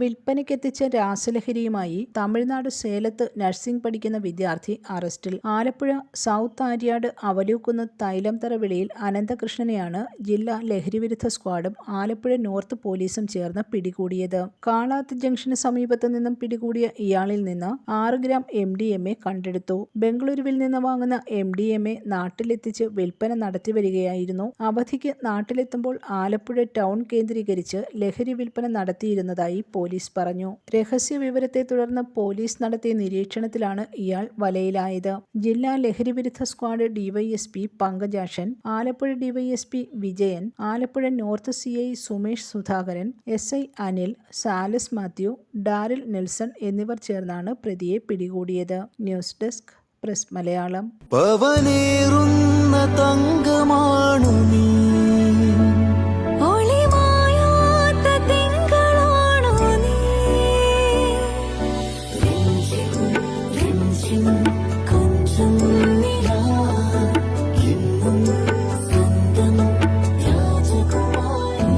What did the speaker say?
വിൽപ്പനയ്ക്കെത്തിച്ച രാസലഹരിയുമായി Tamil Nadu സേലത്ത് nursing പഠിക്കുന്ന വിദ്യാർത്ഥി അറസ്റ്റിൽ. ആലപ്പുഴ സൗത്ത് ആര്യാട് അവലൂക്കുന്ന് തൈലംതറ വിളിയിൽ അനന്തകൃഷ്ണനെയാണ് ജില്ലാ ലഹരിവിരുദ്ധ സ്ക്വാഡും ആലപ്പുഴ നോർത്ത് പോലീസും ചേർന്ന് പിടികൂടിയത്. കാളാത്ത് ജംഗ്ഷന് സമീപത്ത് നിന്നും പിടികൂടിയ ഇയാളിൽ നിന്ന് ആറ് gram M D M A കണ്ടെടുത്തു. ബംഗളൂരുവിൽ നിന്ന് വാങ്ങുന്ന എം ഡി എം എ നാട്ടിലെത്തിച്ച് വിൽപ്പന നടത്തിവരികയായിരുന്നു അവധിക്ക് നാട്ടിലെത്തുമ്പോൾ ആലപ്പുഴ ടൗൺ കേന്ദ്രീകരിച്ച് ലഹരി വിൽപ്പന നടത്തിയിരുന്നതായി പോലീസ് പറഞ്ഞു. രഹസ്യ വിവരത്തെ തുടർന്ന് പോലീസ് നടത്തിയ നിരീക്ഷണത്തിലാണ് ഇയാൾ വലയിലായത്. ജില്ലാ ലഹരിവിരുദ്ധ squad DySP Pankajakshan Alappuzha DySP Vijayan Alappuzha north C I Sumesh Sudhakaran S I Anil Salas Mathew Daryl Nelson എന്നിവർ ചേർന്നാണ് പ്രതിയെ പിടികൂടിയത്. News desk press Malayalam. രാജകുമാരി